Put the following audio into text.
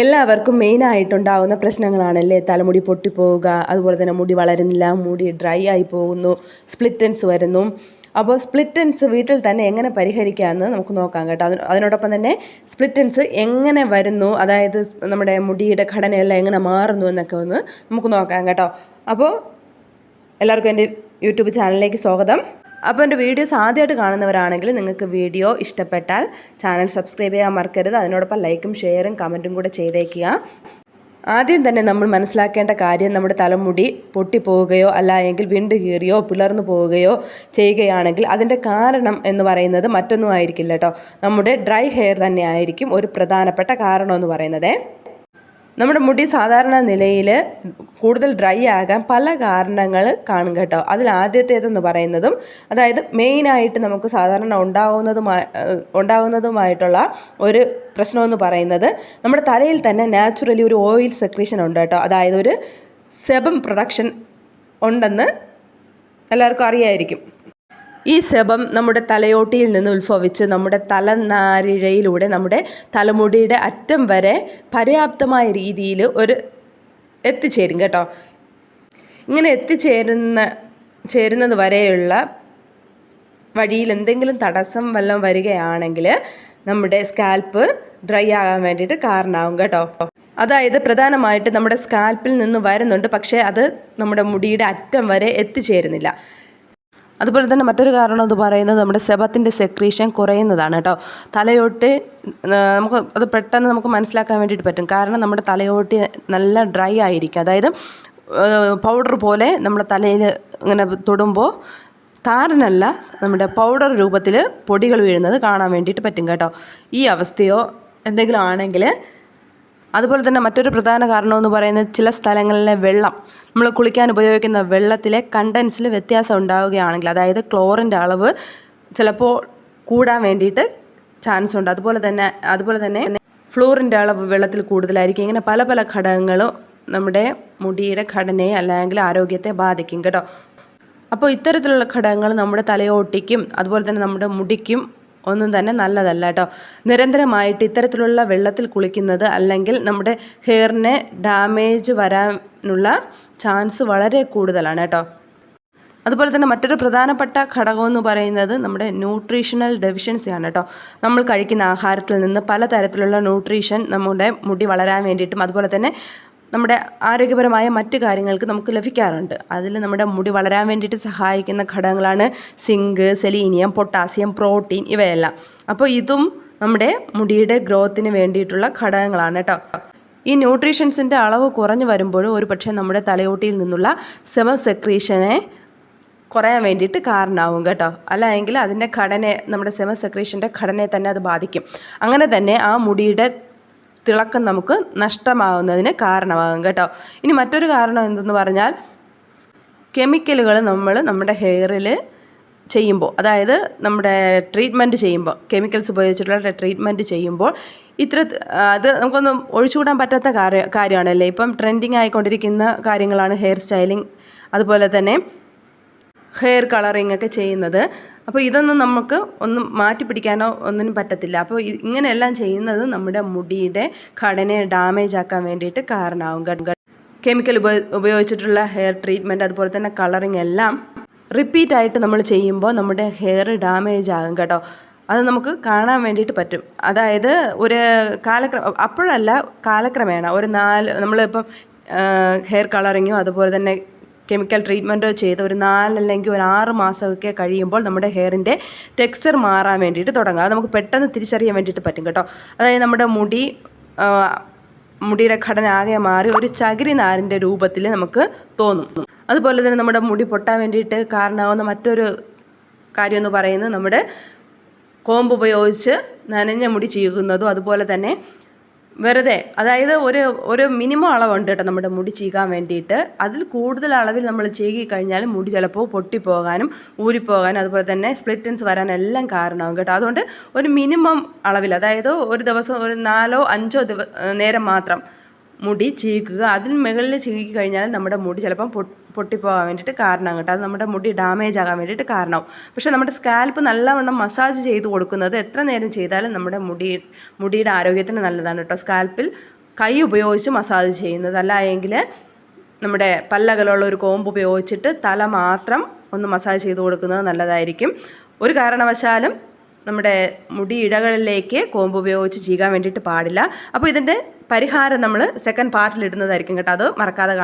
എല്ലാവർക്കും മെയിൻ മെയിനായിട്ടുണ്ടാകുന്ന പ്രശ്നങ്ങളാണല്ലേ? തലമുടി പൊട്ടിപ്പോവുക അതുപോലെ തന്നെ മുടി വളരുന്നില്ല മുടി ഡ്രൈ ആയി പോകുന്നു സ്പ്ലിറ്റൻസ് വരുന്നു. അപ്പോൾ സ്പ്ലിറ്റൻസ് വീട്ടിൽ തന്നെ എങ്ങനെ പരിഹരിക്കാമെന്ന് നമുക്ക് നോക്കാം കേട്ടോ. അതിന് അതിനോടൊപ്പം തന്നെ സ്പ്ലിറ്റൻസ് എങ്ങനെ വരുന്നു അതായത് നമ്മുടെ മുടിയുടെ ഘടനയെല്ലാം എങ്ങനെ മാറുന്നു എന്നൊക്കെ ഒന്ന് നമുക്ക് നോക്കാം കേട്ടോ. അപ്പോൾ എല്ലാവർക്കും എന്റെ യൂട്യൂബ് ചാനലിലേക്ക് സ്വാഗതം. അപ്പോൾ എന്റെ വീഡിയോസ് ആദ്യമായിട്ട് കാണുന്നവരാണെങ്കിൽ നിങ്ങൾക്ക് വീഡിയോ ഇഷ്ടപ്പെട്ടാൽ ചാനൽ സബ്സ്ക്രൈബ് ചെയ്യാൻ മറക്കരുത്. അതിനോടൊപ്പം ലൈക്കും ഷെയറും കമന്റും കൂടെ ചെയ്തേക്കുക. ആദ്യം തന്നെ നമ്മൾ മനസ്സിലാക്കേണ്ട കാര്യം നമ്മുടെ തലമുടി പൊട്ടിപ്പോവുകയോ അല്ല എങ്കിൽ വിണ്ടു കീറിയോ പിളർന്നു പോവുകയോ ചെയ്യുകയാണെങ്കിൽ അതിന്റെ കാരണം എന്ന് പറയുന്നത് മറ്റൊന്നും ആയിരിക്കില്ല കേട്ടോ. നമ്മുടെ ഡ്രൈ ഹെയർ തന്നെ ആയിരിക്കും ഒരു പ്രധാനപ്പെട്ട കാരണം എന്ന് പറയുന്നത്. നമ്മുടെ മുടി സാധാരണ നിലയിൽ കൂടുതൽ ഡ്രൈ ആകാൻ പല കാരണങ്ങൾ കാണും കേട്ടോ. അതിൽ ആദ്യത്തേതെന്ന് പറയുന്നതും അതായത് മെയിനായിട്ട് നമുക്ക് സാധാരണ ഉണ്ടാവുന്നതുമായി ഉണ്ടാവുന്നതുമായിട്ടുള്ള ഒരു പ്രശ്നമെന്ന് പറയുന്നത് നമ്മുടെ തലയിൽ തന്നെ നാച്ചുറലി ഒരു ഓയിൽ സെക്രീഷൻ ഉണ്ട് കേട്ടോ. അതായത് ഒരു സെബം പ്രൊഡക്ഷൻ ഉണ്ടെന്ന് എല്ലാവർക്കും അറിയായിരിക്കും. ഈ ശബം നമ്മുടെ തലയോട്ടിയിൽ നിന്ന് ഉത്ഭവിച്ച് നമ്മുടെ തലനാരിഴയിലൂടെ നമ്മുടെ തലമുടിയുടെ അറ്റം വരെ പര്യാപ്തമായ രീതിയിൽ ഒരു എത്തിച്ചേരും കേട്ടോ. ഇങ്ങനെ എത്തിച്ചേരുന്ന ചേരുന്നത് വരെയുള്ള വഴിയിൽ എന്തെങ്കിലും തടസ്സം വല്ലതും വരികയാണെങ്കിൽ നമ്മുടെ സ്കാൽപ്പ് ഡ്രൈ ആകാൻ വേണ്ടിയിട്ട് കാരണമാവും കേട്ടോ. അതായത് പ്രധാനമായിട്ട് നമ്മുടെ സ്കാൽപ്പിൽ നിന്ന് വരുന്നുണ്ട് പക്ഷേ അത് നമ്മുടെ മുടിയുടെ അറ്റം വരെ എത്തിച്ചേരുന്നില്ല. അതുപോലെ തന്നെ മറ്റൊരു കാരണം എന്ന് പറയുന്നത് നമ്മുടെ സെബത്തിന്റെ സെക്രീഷൻ കുറയുന്നതാണ് കേട്ടോ. തലയോട്ട് നമുക്ക് അത് പെട്ടെന്ന് നമുക്ക് മനസ്സിലാക്കാൻ വേണ്ടിയിട്ട് പറ്റും. കാരണം നമ്മുടെ തലയോട്ടി നല്ല ഡ്രൈ ആയിരിക്കും. അതായത് പൗഡർ പോലെ നമ്മുടെ തലയിൽ ഇങ്ങനെ തൊടുമ്പോൾ താരനല്ല നമ്മുടെ പൗഡർ രൂപത്തിൽ പൊടികൾ വീഴുന്നത് കാണാൻ വേണ്ടിയിട്ട് പറ്റും കേട്ടോ. ഈ അവസ്ഥയോ എന്തെങ്കിലും ആണെങ്കിൽ അതുപോലെ തന്നെ മറ്റൊരു പ്രധാന കാരണം എന്ന് പറയുന്നത് ചില സ്ഥലങ്ങളിലെ വെള്ളം. നമ്മൾ കുളിക്കാൻ ഉപയോഗിക്കുന്ന വെള്ളത്തിലെ കണ്ടൻസിൽ വ്യത്യാസം ഉണ്ടാവുകയാണെങ്കിൽ അതായത് ക്ലോറിന്റെ അളവ് ചിലപ്പോൾ കൂടാൻ വേണ്ടിയിട്ട് ചാൻസ് ഉണ്ട്. അതുപോലെ തന്നെ അതുപോലെ തന്നെ ഫ്ലൂറിന്റെ അളവ് വെള്ളത്തിൽ കൂടുതലായിരിക്കും. ഇങ്ങനെ പല പല ഘടകങ്ങളും നമ്മുടെ മുടിയുടെ ഘടനയെ അല്ലെങ്കിൽ ആരോഗ്യത്തെ ബാധിക്കും കേട്ടോ. അപ്പോൾ ഇത്തരത്തിലുള്ള ഘടകങ്ങൾ നമ്മുടെ തലയോട്ടിക്കും അതുപോലെ തന്നെ നമ്മുടെ മുടിക്കും ഒന്നും തന്നെ നല്ലതല്ല കേട്ടോ. നിരന്തരമായിട്ട് ഇത്തരത്തിലുള്ള വെള്ളത്തിൽ കുളിക്കുന്നത് അല്ലെങ്കിൽ നമ്മുടെ ഹെയറിന് ഡാമേജ് വരാനുള്ള ചാൻസ് വളരെ കൂടുതലാണ് കേട്ടോ. അതുപോലെ തന്നെ മറ്റൊരു പ്രധാനപ്പെട്ട ഘടകം എന്ന് പറയുന്നത് നമ്മുടെ ന്യൂട്രീഷണൽ ഡെഫിഷ്യൻസിയാണ് കേട്ടോ. നമ്മൾ കഴിക്കുന്ന ആഹാരത്തിൽ നിന്ന് പലതരത്തിലുള്ള ന്യൂട്രീഷൻ നമ്മുടെ മുടി വളരാൻ വേണ്ടിയിട്ടും അതുപോലെ തന്നെ നമ്മുടെ ആരോഗ്യപരമായ മറ്റു കാര്യങ്ങൾക്ക് നമുക്ക് ലഭിക്കാറുണ്ട്. അതിൽ നമ്മുടെ മുടി വളരാൻ വേണ്ടിയിട്ട് സഹായിക്കുന്ന ഘടകങ്ങളാണ് സിങ്ക് സെലീനിയം പൊട്ടാസ്യം പ്രോട്ടീൻ ഇവയെല്ലാം. അപ്പോൾ ഇതും നമ്മുടെ മുടിയുടെ ഗ്രോത്തിന് വേണ്ടിയിട്ടുള്ള ഘടകങ്ങളാണ് കേട്ടോ. ഈ ന്യൂട്രീഷൻസിന്റെ അളവ് കുറഞ്ഞു വരുമ്പോഴും ഒരു പക്ഷേ നമ്മുടെ തലയോട്ടിയിൽ നിന്നുള്ള സെമ സെക്രീഷനെ കുറയാൻ വേണ്ടിയിട്ട് കാരണമാവും കേട്ടോ. അല്ല എങ്കിൽ അതിന്റെ ഘടനയെ നമ്മുടെ സെമ സെക്രീഷന്റെ ഘടനയെ തന്നെ അത് ബാധിക്കും. അങ്ങനെ തന്നെ ആ മുടിയുടെ തിളക്കം നമുക്ക് നഷ്ടമാവുന്നതിന് കാരണമാകും കേട്ടോ. ഇനി മറ്റൊരു കാരണം എന്തെന്ന് പറഞ്ഞാൽ കെമിക്കലുകൾ നമ്മൾ നമ്മുടെ ഹെയറിൽ ചെയ്യുമ്പോൾ അതായത് നമ്മുടെ ട്രീറ്റ്മെന്റ് ചെയ്യുമ്പോൾ കെമിക്കൽസ് ഉപയോഗിച്ചിട്ടുള്ള ട്രീറ്റ്മെന്റ് ചെയ്യുമ്പോൾ ഇത്ര അത് നമുക്കൊന്ന് ഒഴിച്ചുകൂടാൻ പറ്റാത്ത കാര്യ കാര്യമാണല്ലേ? ഇപ്പം ട്രെൻഡിങ് ആയിക്കൊണ്ടിരിക്കുന്ന കാര്യങ്ങളാണ് ഹെയർ സ്റ്റൈലിംഗ് അതുപോലെ തന്നെ ഹെയർ കളറിങ് ഒക്കെ ചെയ്യുന്നത്. അപ്പോൾ ഇതൊന്നും നമുക്ക് ഒന്നും മാറ്റി പിടിക്കാനോ ഒന്നിനും പറ്റത്തില്ല. അപ്പോൾ ഇങ്ങനെയെല്ലാം ചെയ്യുന്നത് നമ്മുടെ മുടിയുടെ ഘടനയെ ഡാമേജ് ആക്കാൻ വേണ്ടിയിട്ട് കാരണമാകും കെമിക്കൽ ഉപയോ ഉപയോഗിച്ചിട്ടുള്ള ഹെയർ ട്രീറ്റ്മെന്റ് അതുപോലെ തന്നെ കളറിങ് എല്ലാം റിപ്പീറ്റ് ആയിട്ട് നമ്മൾ ചെയ്യുമ്പോൾ നമ്മുടെ ഹെയർ ഡാമേജ് ആകും കേട്ടോ. അത് നമുക്ക് കാണാൻ വേണ്ടിയിട്ട് പറ്റും. അതായത് ഒരു കാലക്ര അപ്പോഴല്ല കാലക്രമേണ ഒരു നാല് നമ്മളിപ്പം ഹെയർ കളറിങ്ങോ അതുപോലെ തന്നെ കെമിക്കൽ ട്രീറ്റ്മെന്റോ ചെയ്ത് ഒരു നാലല്ലെങ്കിൽ ഒരു ആറ് മാസമൊക്കെ കഴിയുമ്പോൾ നമ്മുടെ ഹെയറിന്റെ ടെക്സ്ചർ മാറാൻ വേണ്ടിയിട്ട് തുടങ്ങാം. അത് നമുക്ക് പെട്ടെന്ന് തിരിച്ചറിയാൻ വേണ്ടിയിട്ട് പറ്റും കേട്ടോ. അതായത് നമ്മുടെ മുടി മുടിയുടെ ഘടന ആകെ മാറി ഒരു ചകിരി നാരിന്റെ രൂപത്തിൽ നമുക്ക് തോന്നും. അതുപോലെ തന്നെ നമ്മുടെ മുടി പൊട്ടാൻ വേണ്ടിയിട്ട് കാരണമാവുന്ന മറ്റൊരു കാര്യം എന്ന് പറയുന്നത് നമ്മുടെ കോമ്പ് ഉപയോഗിച്ച് നനഞ്ഞ മുടി ചീകുന്നതും അതുപോലെ തന്നെ വെറുതെ. അതായത് ഒരു ഒരു മിനിമം അളവുണ്ട് കേട്ടോ നമ്മുടെ മുടി ചീകാൻ വേണ്ടിയിട്ട്. അതിൽ കൂടുതൽ അളവിൽ നമ്മൾ ചീകി കഴിഞ്ഞാൽ മുടി ചിലപ്പോൾ പൊട്ടിപ്പോകാനും ഊരിപ്പോകാനും അതുപോലെ തന്നെ സ്പ്ലിറ്റൻസ് വരാനെല്ലാം കാരണമാകും കേട്ടോ. അതുകൊണ്ട് ഒരു മിനിമം അളവിൽ അതായത് ഒരു ദിവസം ഒരു നാലോ അഞ്ചോ നേരം മാത്രം മുടി ചീകുക. അതിന് മുകളിൽ ചീകി കഴിഞ്ഞാൽ നമ്മുടെ മുടി ചിലപ്പം പൊട്ടിപ്പോകാൻ വേണ്ടിയിട്ട് കാരണം കേട്ടോ. അത് നമ്മുടെ മുടി ഡാമേജ് ആകാൻ വേണ്ടിയിട്ട് കാരണമാവും പക്ഷേ നമ്മുടെ സ്കാൽപ്പ് നല്ലവണ്ണം മസാജ് ചെയ്ത് കൊടുക്കുന്നത് എത്ര നേരം ചെയ്താലും നമ്മുടെ മുടി മുടിയുടെ ആരോഗ്യത്തിന് നല്ലതാണ് കേട്ടോ. സ്കാൽപ്പിൽ കൈ ഉപയോഗിച്ച് മസാജ് ചെയ്യുന്നത്. അല്ല എങ്കിൽ നമ്മുടെ പല്ലകലുള്ള ഒരു കോമ്പ് ഉപയോഗിച്ചിട്ട് തല മാത്രം ഒന്ന് മസാജ് ചെയ്ത് കൊടുക്കുന്നത് നല്ലതായിരിക്കും. ഒരു കാരണവശാലും നമ്മുടെ മുടി ഇടകളിലേക്ക് കോമ്പ് ഉപയോഗിച്ച് ചീകാൻ വേണ്ടിയിട്ട് പാടില്ല. അപ്പോൾ ഇതിന്റെ പരിഹാരം നമ്മൾ സെക്കൻഡ് പാർട്ടിൽ ഇടുന്നതായിരിക്കും കേട്ടോ. അത് മറക്കാതെ